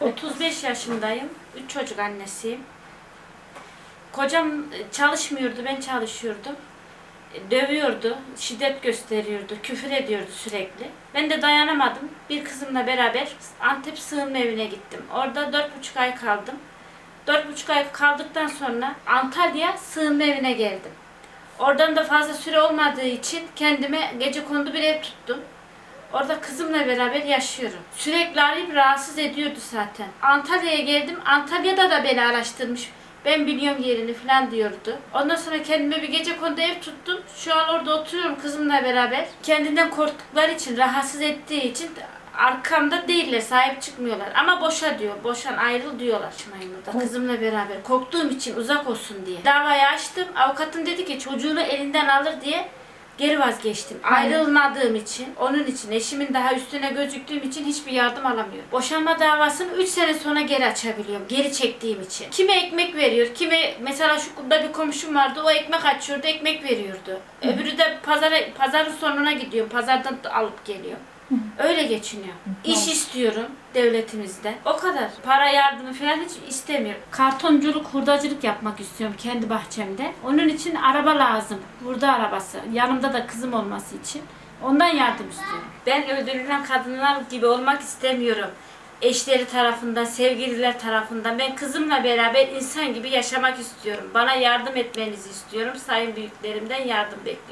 35 yaşındayım. 3 çocuk annesiyim. Kocam e, çalışmıyordu, ben çalışıyordum. E, Dövüyordu, şiddet gösteriyordu, küfür ediyordu sürekli. Ben de dayanamadım. Bir kızımla beraber Antep sığınma evine gittim. Orada dört buçuk ay kaldım. Dört buçuk ay kaldıktan sonra Antalya sığınma evine geldim. Oradan da fazla süre olmadığı için kendime gece kondu bir ev tuttum. Orada kızımla beraber yaşıyorum. Sürekli arayıp rahatsız ediyordu zaten. Antalya'ya geldim. Antalya'da da beni araştırmış. Ben biliyorum yerini falan diyordu. Ondan sonra kendime bir gece konuda ev tuttum. Şu an orada oturuyorum kızımla beraber. Kendinden korktukları için, rahatsız ettiği için arkamda değiller, sahip çıkmıyorlar. Ama boşa diyor, boşan ayrıl diyorlar Şımayım'da. Kızımla beraber. Korktuğum için uzak olsun diye. Davayı açtım. Avukatım dedi ki çocuğunu elinden alır diye geri vazgeçtim. Ayrılmadığım için, onun için, eşimin daha üstüne gözüktüğüm için hiçbir yardım alamıyorum. Boşanma davasını 3 sene sonra geri açabiliyorum. Geri çektiğim için. Kime ekmek veriyor, kime mesela şu burada bir komşum vardı o ekmek açıyordu, ekmek veriyordu. Öbürü de pazara, pazarın sonuna gidiyor, pazardan da alıp geliyor. Öyle geçiniyor. İş istiyorum devletimizden. O kadar. Para yardımı falan hiç istemiyorum. Kartonculuk, hurdacılık yapmak istiyorum kendi bahçemde. Onun için araba lazım. Hurda arabası. Yanımda da kızım olması için. Ondan yardım istiyorum. Ben öldürülen kadınlar gibi olmak istemiyorum. Eşleri tarafından, sevgililer tarafından. Ben kızımla beraber insan gibi yaşamak istiyorum. Bana yardım etmenizi istiyorum. Sayın büyüklerimden yardım bekliyorum.